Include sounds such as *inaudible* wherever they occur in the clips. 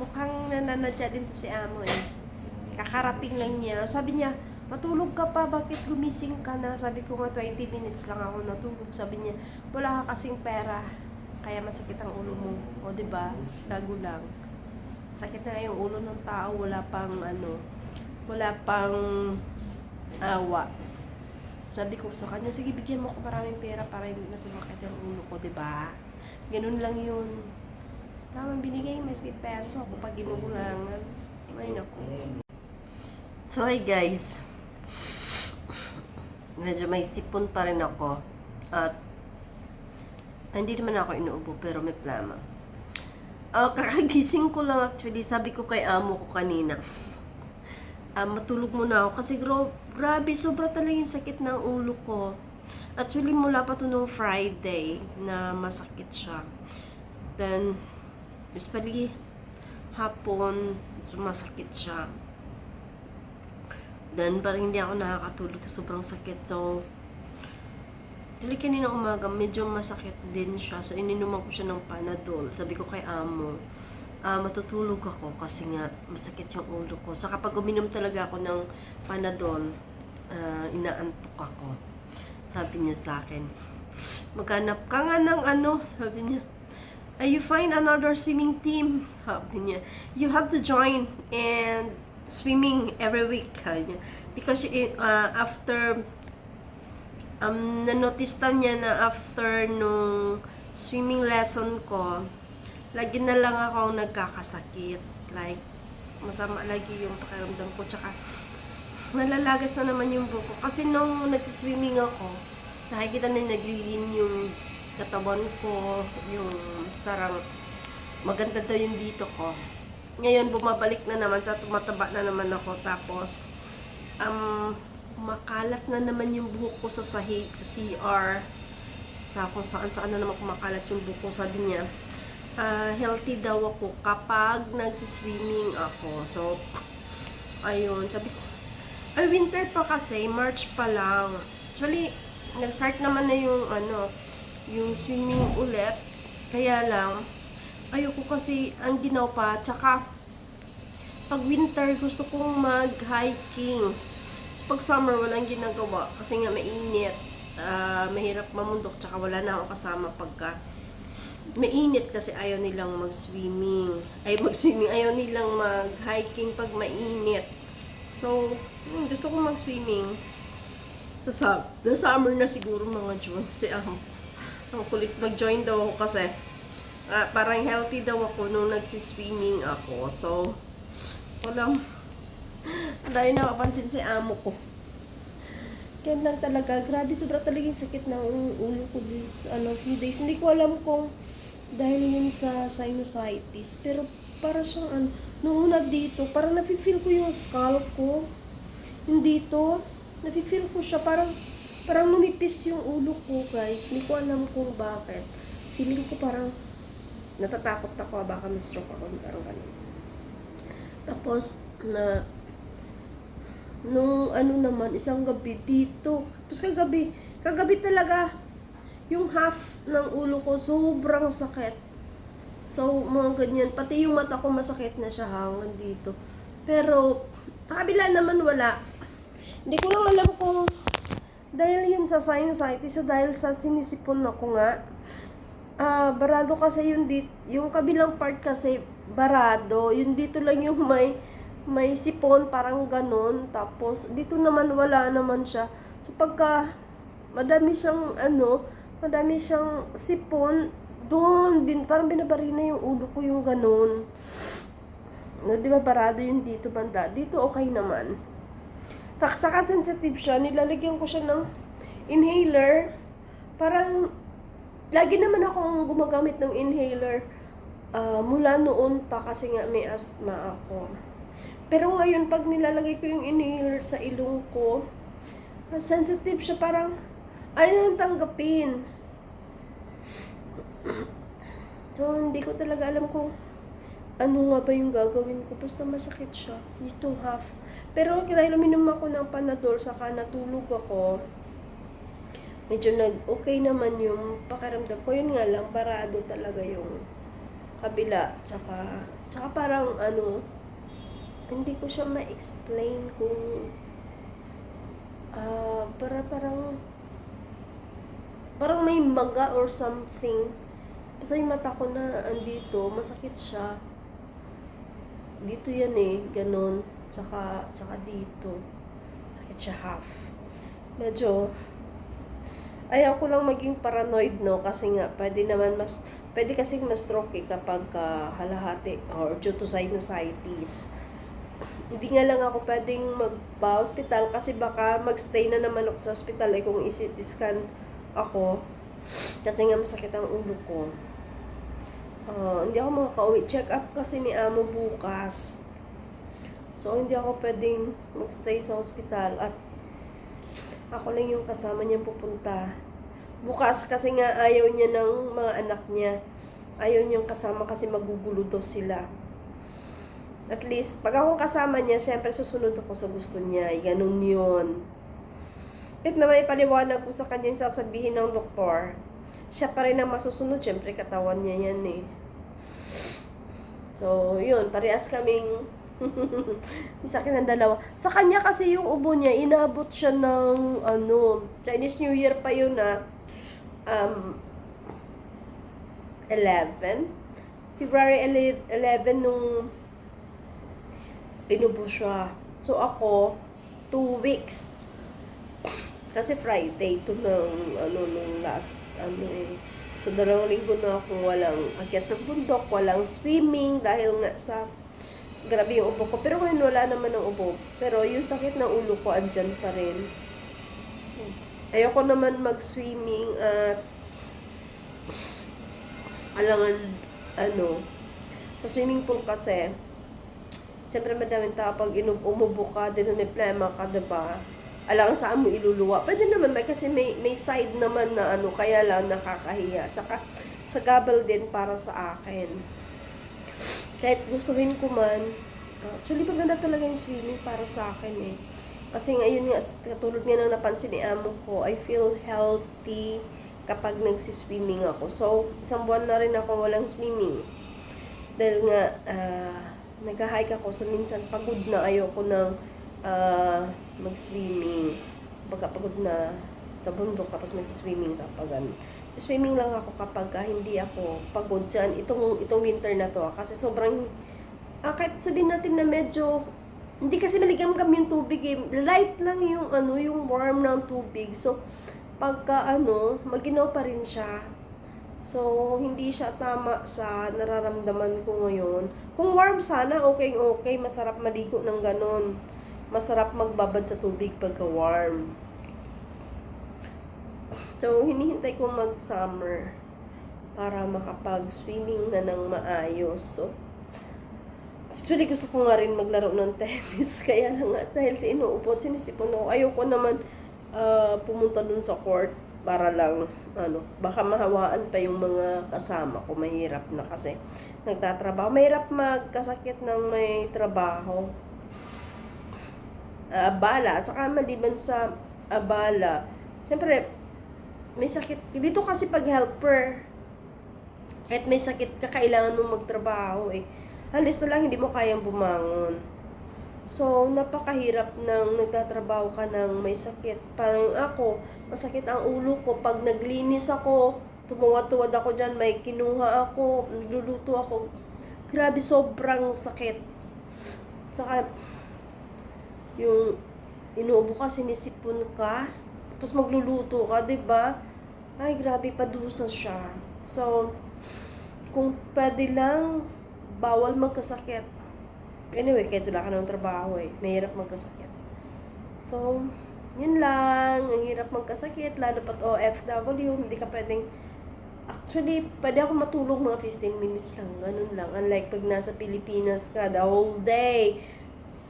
Mukhang nananadya din to si Amo eh. Kakarating lang niya. Sabi niya, matulog ka pa, bakit gumising ka na? Sabi ko nga 20 minutes lang ako natulog. Sabi niya, wala ka kasing pera. Kaya masakit ang ulo mo. O, ba? Gago lang. Sakit na yung ulo ng tao, wala pang ano, wala pang awa. Sabi ko sa kanya, sige bigyan mo ko maraming pera para hindi na sumakit ang ulo ko, di ba? Ganun lang yun. Naman binigay may 10 peso ako pag ginugulangan. Ay naku. So hi guys. Medyo may sipon pa rin ako. At hindi naman ako inuubo pero may plama. Ah, kakagising ko lang actually. Sabi ko kay amo ko kanina. Ah, matulog muna ako kasi gro, grabe, sobra talaga yung sakit ng ulo ko. Actually, mula pa to nung Friday na masakit siya. Then, usually, hapon, sumasakit siya. Then, parang hindi ako nakakatulog sobrang sakit. So, actually, kanina umaga, medyo masakit din siya. So, ininuman ko siya ng Panadol. Sabi ko kay Amo, ah matutulog ako kasi nga masakit yung ulo ko. Sa kapag uminom talaga ako ng Panadol, ah, inaantok ako. Sabi niya sa akin, maghanap ka nga ng ano, sabi niya, "Ah, you find another swimming team, sabi niya. You have to join and swimming every week, sabi niya. Because uh, after, um, na-notice niya na after nung swimming lesson ko, lagi na lang ako nagkakasakit. Like, masama lagi yung pakiramdam ko. Tsaka, nalalagas na naman yung buko. Kasi nung nag-swimming ako, nakikita na naglilin yung katawan ko, yung parang maganda daw yung dito ko. Ngayon, bumabalik na naman sa tumataba na naman ako. Tapos, um, makalat na naman yung buhok ko sa sahig, sa CR. Sa kung saan saan na naman kumakalat yung buhok ko. Sabi niya, ah, healthy daw ako kapag nagsiswimming ako. So, ayun, sabi ko, ay, winter pa kasi, March pa lang. Actually, nag-start naman na yung, ano, yung swimming ulit. Kaya lang, ayoko kasi ang ginaw pa. Tsaka, pag winter, gusto kong mag-hiking. So, pag summer, walang ginagawa. Kasi nga, mainit. Ah, mahirap mamundok. Tsaka wala na akong kasama pagka mainit kasi ayaw nilang mag-swimming. Ay, mag-swimming. Ayaw nilang mag-hiking pag mainit. So, hmm, gusto ko mag-swimming. Sa, sa summer na siguro mga June. Kasi ang, ang kulit mag-join daw ako kasi ah, parang healthy daw ako nung nagsiswimming ako. So, walang *laughs* dahil nakapansin si amo ko. Kaya lang talaga, grabe, sobra talaga yung sakit ng ulo ko this, ano, few days. Hindi ko alam kung dahil yun sa sinusitis. Pero para siyang, ano, nung una dito, parang nafe-feel ko yung scalp ko. Yung dito, nafe-feel ko siya, parang, parang lumipis yung ulo ko, guys. Hindi ko alam kung bakit. Feeling ko parang, natatakot ako, baka ma-stroke ako, parang ganun. Tapos, na, nung ano naman, isang gabi dito. Tapos kagabi, kagabi talaga, yung half ng ulo ko, sobrang sakit. So, mga ganyan. Pati yung mata ko masakit na siya hanggang dito. Pero, kabila naman wala. Hindi ko lang alam kung dahil yun sa sinusitis o dahil sa sinisipon ako nga. Ah, barado kasi yung dit, yung kabilang part kasi barado. Yung dito lang yung *laughs* may may sipon parang ganun. Tapos dito naman wala naman siya. So pagka madami siyang ano, madami siyang sipon, doon din parang binabarina yung ulo ko yung ganun. No, di ba barado yung dito banda? Dito okay naman. Saka sensitive siya, nilalagyan ko siya ng inhaler. Parang lagi naman akong gumagamit ng inhaler ah, mula noon pa kasi nga may asthma ako. Pero ngayon, pag nilalagay ko yung inhaler sa ilong ko, sensitive siya, parang ayaw nang tanggapin. *clears throat* So, hindi ko talaga alam kung ano nga ba yung gagawin ko. Basta masakit siya. Dito half. Pero dahil uminom ako ng Panadol, saka natulog ako, medyo nag-okay naman yung pakiramdam ko. Yun nga lang, barado talaga yung kabila. Tsaka Tsaka parang ano, hindi ko siya ma-explain kung ah para parang parang may maga or something. Basta yung mata ko na andito, masakit siya. Dito yan eh, ganun. Tsaka, tsaka dito. Sakit siya half. Medyo, ayaw ko lang maging paranoid, no? Kasi nga, pwede naman mas, pwede kasi ma-stroke eh kapag ah, halahati or due to sinusitis. Hindi nga lang ako pwedeng magpa-hospital kasi baka magstay na naman ako sa hospital eh kung i-CT scan ako. Kasi nga masakit ang ulo ko. Ah, hindi ako makaka-uwi. Check up kasi ni Amo bukas. So, hindi ako pwedeng magstay sa hospital at ako lang yung kasama niyang pupunta. Bukas kasi nga ayaw niya ng mga anak niya. Ayaw niyang kasama kasi magugulo daw sila. At least, pag ako kasama niya, syempre susunod ako sa gusto niya. Ganun yun. Kahit na may paliwanag ko sa kanya yung sasabihin ng doktor, siya pa rin ang masusunod. Syempre, katawan niya yan eh. So, yun. Parehas kaming *laughs* sa akin ng dalawa. Sa kanya kasi yung ubo niya, inaabot siya ng, ano, Chinese New Year pa yun na, um, 11. February 11 nung inubo siya. So ako, two weeks. *coughs* Kasi Friday to ng ano nung last ano eh. So dalawang linggo na akong walang akyat ng bundok, walang swimming dahil nga sa grabe yung ubo ko. Pero ngayon wala naman ng ubo. Pero yung sakit ng ulo ko andyan pa rin. Ayoko naman mag-swimming at alangan ano sa swimming pool kasi Siyempre, madaming tao pag inub ka, di ba may plema ka, di ba? Alangan saan mo iluluwa. Pwede naman, may, kasi may, may side naman na ano, kaya lang nakakahiya. Tsaka, sa gabal din para sa akin. Kahit gustuhin ko man, actually, maganda talaga yung swimming para sa akin eh. Kasi ngayon nga, katulad nga ng napansin ni amo ko, I feel healthy kapag nagsiswimming ako. So, isang buwan na rin ako walang swimming. Dahil nga, ah, nag-hike ako, so minsan pagod na, ayoko nang ah, mag-swimming. Pagka pagod na sa bundok, tapos mag-swimming ka pag ano. Swimming lang ako kapag ah, hindi ako pagod dyan. Itong, itong winter na to, ah, kasi sobrang, ah, kahit sabihin natin na medyo, hindi kasi maligam kami yung tubig eh. Light lang yung ano, yung warm ng tubig. So, pagka ano, maginaw pa rin siya. So, hindi siya tama sa nararamdaman ko ngayon. Kung warm sana, okay, okay. Masarap maligo ng ganon. Masarap magbabad sa tubig pagka warm. So, hinihintay ko mag-summer para makapag-swimming na ng maayos. So, actually gusto ko nga rin maglaro ng tennis. *laughs* Kaya lang nga, dahil si inuupot, sinisipon ako. Ayoko naman ah, pumunta dun sa court para lang, ano, baka mahawaan pa yung mga kasama ko. Mahirap na kasi nagtatrabaho. Mahirap magkasakit ng may trabaho. Ah, abala. Saka maliban sa abala, syempre, may sakit. Dito kasi pag helper, kahit may sakit ka, kailangan mong magtrabaho eh. Halos na lang hindi mo kayang bumangon. So, napakahirap nang nagtatrabaho ka ng may sakit. Parang ako, masakit ang ulo ko. Pag naglinis ako, tumuwad-tuwad ako dyan, may kinuha ako, nagluluto ako. Grabe, sobrang sakit. Tsaka, yung inuubo ka, sinisipon ka, tapos magluluto ka, 'di ba? Ay, grabe, padusa siya. So, kung pwede lang, bawal magkasakit. Anyway, kahit wala ka ng trabaho eh, mahirap magkasakit. So, yun lang, ang hirap magkasakit, lalo pat OFW, hindi ka pwedeng, actually, pwede ako matulog mga 15 minutes lang, ganun lang. Unlike pag nasa Pilipinas ka, the whole day,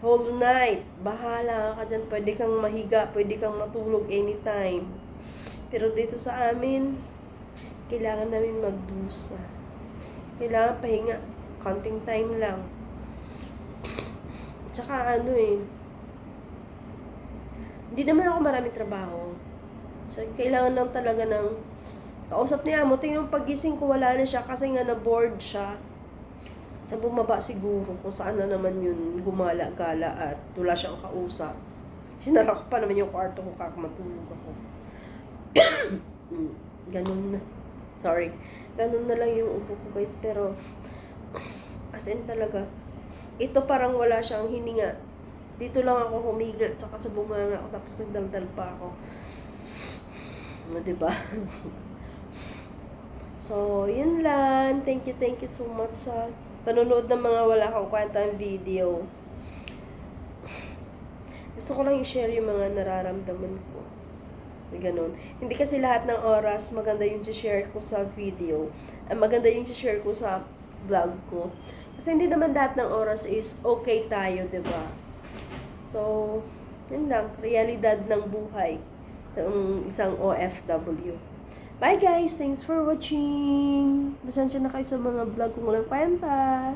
whole night, bahala ka dyan, pwede kang mahiga, pwede kang matulog anytime. Pero dito sa amin, kailangan namin magdusa. Kailangan pahinga, counting time lang. Tsaka ano eh, hindi naman ako maraming trabaho. So, kailangan lang talaga ng kausap niya mo. Tingnan pagising ko, wala na siya kasi nga na-board siya. Sa bumaba siguro, kung saan na naman yun gumala-gala at wala siyang kausap. Sinara ko pa naman yung kwarto ko kaka matulog ako. *coughs* Mm, Ganun na. Sorry. Ganun na lang yung upo ko guys. Pero, *coughs* as in talaga, ito parang wala siyang hininga. Dito lang ako humiga, tsaka sa bunganga ako, tapos nagdaldal pa ako. Ano, diba? *laughs* so, yun lang. Thank you, thank you so much sa panonood ng mga wala kang kwentang video. Gusto ko lang i-share yung mga nararamdaman ko. Na Ganun. Hindi kasi lahat ng oras maganda yung share ko sa video. Ang maganda yung share ko sa vlog ko. Kasi hindi naman lahat ng oras is okay tayo, 'di ba? So, yun lang. Realidad ng buhay sa isang OFW. Bye guys! Thanks for watching! Pasensya na kayo sa mga vlog kong walang kwenta.